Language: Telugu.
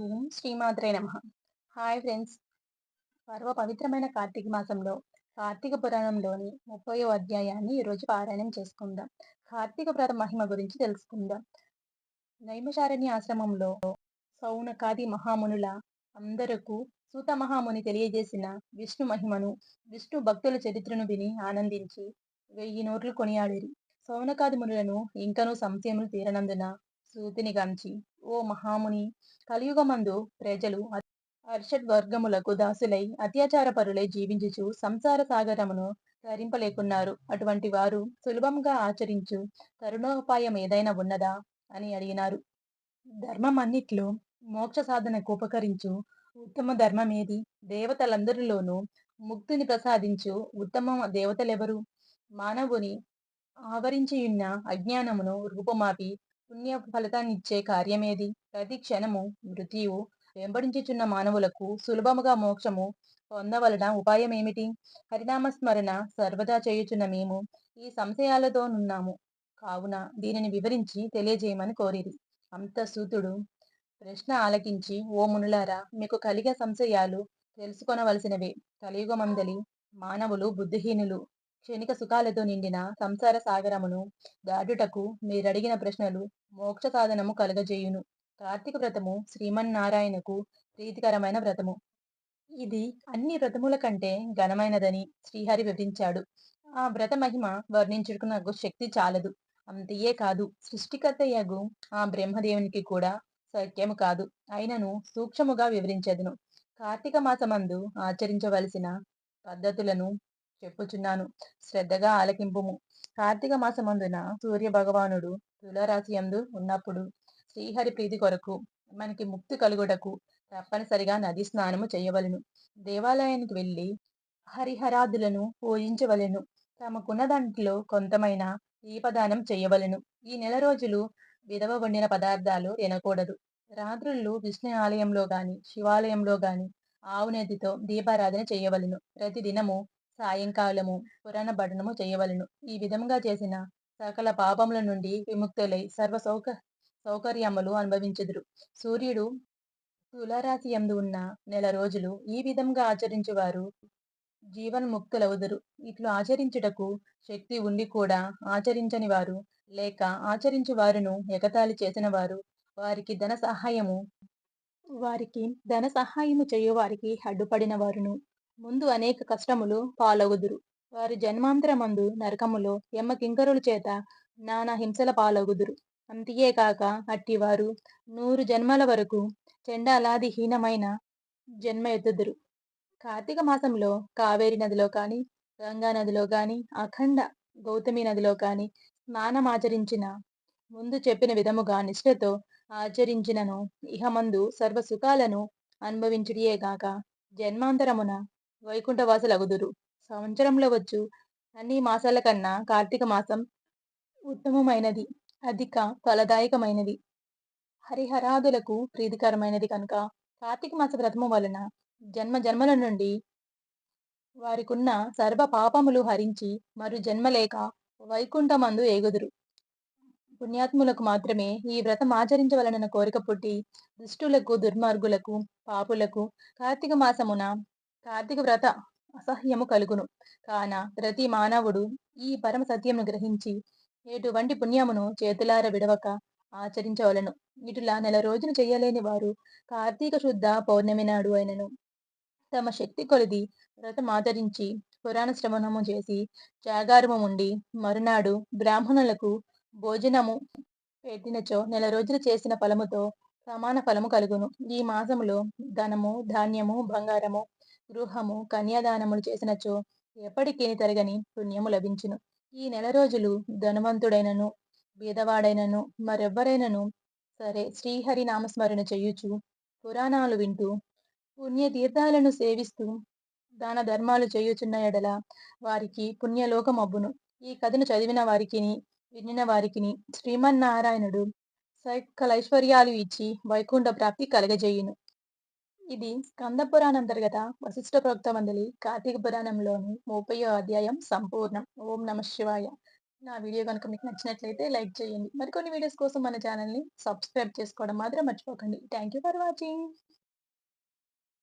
ఓం శ్రీమాత్రే నమ. Hi friends. పర్వ పవిత్రమైన కార్తీక మాసంలో కార్తీక పురాణంలోని ముప్పయో అధ్యాయాన్ని ఈరోజు పారాయణం చేసుకుందాం. కార్తీక వ్రత మహిమ గురించి తెలుసుకుందాం. నైమశారణ్య ఆశ్రమంలో సౌనకాది మహామునుల అందరకు సూత మహాముని తెలియజేసిన విష్ణు మహిమను విష్ణు భక్తుల చరిత్రను విని ఆనందించి వెయ్యి నోట్లు కొనియాడిరి. సౌనకాది మునులను ఇంకనూ సంశయములు తీరనందున సూతిని గంచి ఓ మహాముని! కలియుగమందు ప్రజలు అర్షడ్ వర్గములకు దాసులై అత్యాచార పరులై జీవించుచు సంసార సాగరమును తరింపలేకున్నారు అటువంటి వారు సులభంగా ఆచరించు తరుణోపాయం ఏదైనా ఉన్నదా? అని అడిగినారు. ధర్మం అన్నిట్లో మోక్ష సాధనకు ఉపకరించు ఉత్తమ ధర్మం ఏది దేవతలందరిలోనూ ముక్తిని ప్రసాదించు ఉత్తమ దేవతలెవరు? మానవుని ఆవరించియున్న అజ్ఞానమును రూపమాపి పుణ్య ఫలితాన్నిచ్చే కార్యమేది? ప్రతి క్షణము మృత్యువు వెంబడించుచున్న మానవులకు సులభముగా మోక్షము పొందవలన ఉపాయం ఏమిటి హరినామస్మరణ సర్వదా చేయుచున్న మేము ఈ సంశయాలతో నున్నాము కావున దీనిని వివరించి తెలియజేయమని కోరిరి. అంత సూతుడు ప్రశ్న ఆలకించి ఓ మునులారా మీకు కలిగే సంశయాలు తెలుసుకొనవలసినవే. కలియుగమందలి మానవులు బుద్ధిహీనులు క్షణిక సుఖాలతో నిండిన సంసార సాగరమును దాటుటకు మీరడిగిన ప్రశ్నలు మోక్ష సాధనము కలగజేయును. కార్తీక వ్రతము శ్రీమన్నారాయణకు ప్రీతికరమైన వ్రతము. ఇది అన్ని వ్రతముల కంటే ఘనమైనదని శ్రీహరి వివరించాడు. ఆ వ్రత మహిమ వర్ణించుటకు నాకు శక్తి చాలదు. అంతయే కాదు సృష్టికర్తయ్యగు ఆ బ్రహ్మదేవునికి కూడా సత్యము కాదు. అయినను సూక్ష్మముగా వివరించదును. కార్తీక మాసమందు ఆచరించవలసిన పద్ధతులను చెప్పుచున్నాను. శ్రద్ధగా ఆలకింపుము. కార్తీక మాసమందున సూర్య భగవానుడు తులరాశి అందు ఉన్నప్పుడు శ్రీహరి ప్రీతి కొరకు మనకి ముక్తి కలుగుటకు తప్పనిసరిగా నది స్నానము చేయవలను. దేవాలయానికి వెళ్ళి హరిహరాదులను పూజించవలెను. తమకున్న దాంట్లో కొంతమైన దీపదానం చేయవలెను. ఈ నెల రోజులు విధవ వండిన పదార్థాలు తినకూడదు. రాత్రులు విష్ణు ఆలయంలో గాని శివాలయంలో గాని ఆవు నెత్తితో దీపారాధన చేయవలను. ప్రతిదినము సాయంకాలము పురాణ పఠనము చేయవలను. ఈ విధముగా చేసిన సకల పాపముల నుండి విముక్తులై సర్వ సౌక సౌకర్యములు అనుభవించుదురు. సూర్యుడు తులారాశి ఎందు ఉన్న నెల రోజులు ఈ విధంగా ఆచరించువారు జీవన్ముక్తులవుదురు. ఇట్లు ఆచరించుటకు శక్తి ఉండి కూడా ఆచరించని వారు లేక ఆచరించు వారును ఎగతాళి చేసిన వారు వారికి ధన సహాయము వారికి ధన సహాయము చేయువారికి అడ్డుపడిన వారును ముందు అనేక కష్టములు పాలగుదురు. వారి జన్మాంతరమందు నరకములో ఎమ్మ కింకరుల చేత నానా హింసల పాలగుదురు. అంతియే కాక అట్టివారు నూరు జన్మల వరకు చెండాలాది హీనమైన జన్మ ఎత్తుదురు కార్తీక మాసంలో కావేరి నదిలో కానీ గంగా నదిలో కానీ అఖండ గౌతమి నదిలో కానీ స్నానమాచరించిన ముందు చెప్పిన విధముగా నిష్ఠతో ఆచరించినను ఇహమందు సర్వ సుఖాలను అనుభవించుడియేగాక జన్మాంతరమున వైకుంఠవాసులగుదురు సంవత్సరంలో వచ్చు. అన్ని మాసాల కన్నా కార్తీక మాసం ఉత్తమమైనది. అధిక ఫలదాయకమైనది. హరిహరాదులకు ప్రీతికరమైనది కనుక కార్తీక మాస వ్రతము వలన జన్మ జన్మల నుండి వారికున్న సర్వ పాపములు హరించి మరు జన్మలేక వైకుంఠమందు ఏగుదురు. పుణ్యాత్ములకు మాత్రమే ఈ వ్రతం ఆచరించవలన కోరిక పుట్టి దుష్టులకు దుర్మార్గులకు పాపులకు కార్తీక మాసమున కార్తీక వ్రత అసహ్యము కలుగును. కాన ప్రతి మానవుడు ఈ పరమ సత్యమును గ్రహించి ఎటువంటి పుణ్యమును చేతులార విడవక ఆచరించవలను. ఇటులా నెల రోజును చేయలేని వారు కార్తీక శుద్ధ పౌర్ణమి నాడు అయినను. తమ శక్తి కొలిది వ్రతం ఆచరించి పురాణ శ్రవణము చేసి జాగారము ఉండి మరునాడు బ్రాహ్మణులకు భోజనము పెట్టినచో నెల రోజులు చేసిన ఫలముతో సమాన ఫలము కలుగును. ఈ మాసములో ధనము ధాన్యము బంగారము గృహము కన్యాదానములు చేసినచో ఎప్పటికీ తరగని పుణ్యము లభించును. ఈ నెల రోజులు ధనవంతుడైనను బీదవాడైనను మరెవ్వరైనను సరే శ్రీహరి నామస్మరణ చేయుచు పురాణాలు వింటూ పుణ్యతీర్థాలను సేవిస్తూ దాన ధర్మాలు చేయుచున్న ఎడల వారికి పుణ్యలోకం అబ్బును ఈ కథను చదివిన వారికి వినిన వారికి శ్రీమన్నారాయణుడు సకలైశ్వర్యాలు ఇచ్చి వైకుంఠ ప్రాప్తి కలగజేయును. ఇది స్కంద పురాణాంతర్గత వశిష్ఠ ప్రోక్త మందలి కార్తీక పురాణంలోని ముప్పయో అధ్యాయం సంపూర్ణం ఓం నమ శివాయ నా వీడియో గనుక మీకు నచ్చినట్లయితే లైక్ చేయండి. మరికొన్ని వీడియోస్ కోసం మన ఛానల్‌ని సబ్స్క్రైబ్ చేసుకోవడం మాత్రం మర్చిపోకండి. Thank you for watching.